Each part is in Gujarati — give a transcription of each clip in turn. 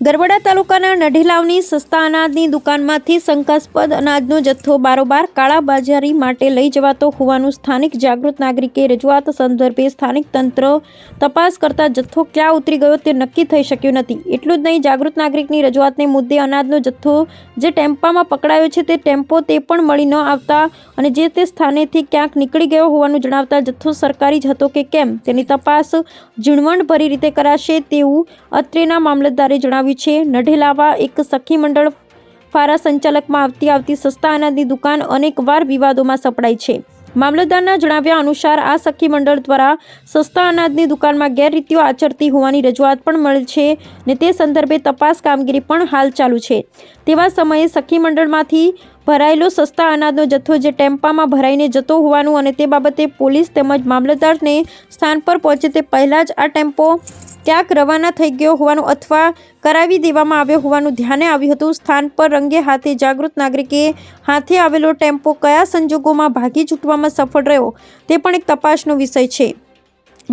ગરબડા તાલુકાના નઢીલાવની સસ્તા અનાજની દુકાનમાંથી શંકાસ્પદ અનાજનો જથ્થો બારોબાર કાળાબજારી માટે લઈ જવાતો હોવાનું સ્થાનિક જાગૃત નાગરિકે રજૂઆત સંદર્ભે સ્થાનિક તંત્ર તપાસ કરતા જથ્થો ક્યાં ઉતરી ગયો તે નક્કી થઈ શક્યું નથી. એટલું જ નહીં, જાગૃત નાગરિકની રજૂઆતને મુદ્દે અનાજનો જથ્થો જે ટેમ્પામાં પકડાયો છે તે ટેમ્પો તે પણ મળી ન આવતા અને જે તે સ્થાનેથી ક્યાંક નીકળી ગયો હોવાનું જણાવતા જથ્થો સરકારી જ હતો કે કેમ? તેની તપાસ ઝીણવણભરી રીતે કરાશે તેવું અત્રેના મામલતદારે જણાવ્યું છે. નઢેલાવા એક સખી મંડળ ફારા સંચાલકમાં આવતી આવતી સસ્તા અનાજની દુકાન અનેકવાર વિવાદોમાં સપડાઈ છે. મામલતદારના જણાવ્યા અનુસાર આ સખી મંડળ દ્વારા સસ્તા અનાજની દુકાનમાં ગેરરીતિઓ આચરતી હોવાની રજૂઆત પણ મળે છે ને તે સંદર્ભે તપાસ કામગીરી પણ હાલ ચાલુ છે. તેવા સમયે સખી મંડળમાંથી ભરાયેલો સસ્તા અનાજનો જથ્થો જે ટેમ્પામાં ભરાઈને જતો હોવાનું અને તે બાબતે પોલીસ તેમજ મામલતદારને સ્થાન પર પહોંચે તે પહેલાં જ આ ટેમ્પો ક્યાંક રવાના થઈ ગયો હોવાનું અથવા કરાવી દેવામાં આવ્યો હોવાનું ધ્યાને આવ્યું હતું. સ્થાન પર રંગે હાથે જાગૃત નાગરિકે હાથે આવેલો ટેમ્પો કયા સંજોગોમાં ભાગી છૂટવામાં સફળ રહ્યો તે પણ એક તપાસનો વિષય છે.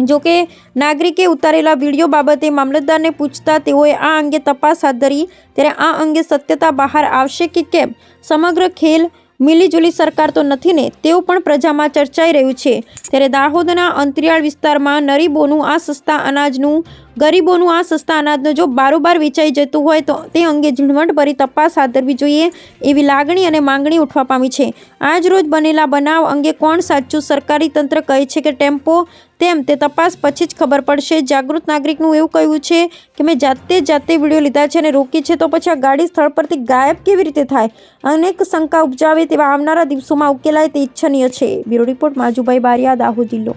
જોકે નાગરિકે ઉતારેલા વીડિયો બાબતે મામલતદારને પૂછતા તેઓએ આ અંગે તપાસ હાથ ધરી. ત્યારે આ અંગે સત્યતા બહાર આવશે કે કેમ? સમગ્ર ખેલ મિલીજુલી સરકાર તો નથી ને તેવું પણ પ્રજામાં ચર્ચાઈ રહ્યું છે. ત્યારે દાહોદના અંતરિયાળ વિસ્તારમાં નરીબોનું આ સસ્તા અનાજનું, ગરીબોનું આ સસ્તા અનાજનો જો બારોબાર વેચાઈ જતું હોય તો તે અંગે ઝીણવટભરી તપાસ હાથ ધરવી જોઈએ એવી લાગણી અને માંગણી ઉઠવા પામી છે. આજ રોજ બનેલા બનાવ અંગે કોણ સાચું? સરકારી તંત્ર કહે છે કે ટેમ્પો તેમ તે તપાસ પછી જ ખબર પડશે. જાગૃત નાગરિકનું એવું કહ્યું છે કે મેં જાતે જાતે વીડિયો લીધા છે અને રોકી છે તો પછી આ ગાડી સ્થળ પરથી ગાયબ કેવી રીતે થાય? અનેક શંકા ઉપજાવે તેવા આવનારા દિવસોમાં ઉકેલાય તે ઈચ્છનીય છે. બ્યુરો રિપોર્ટ માજુભાઈ બારિયા, દાહોદ જિલ્લો.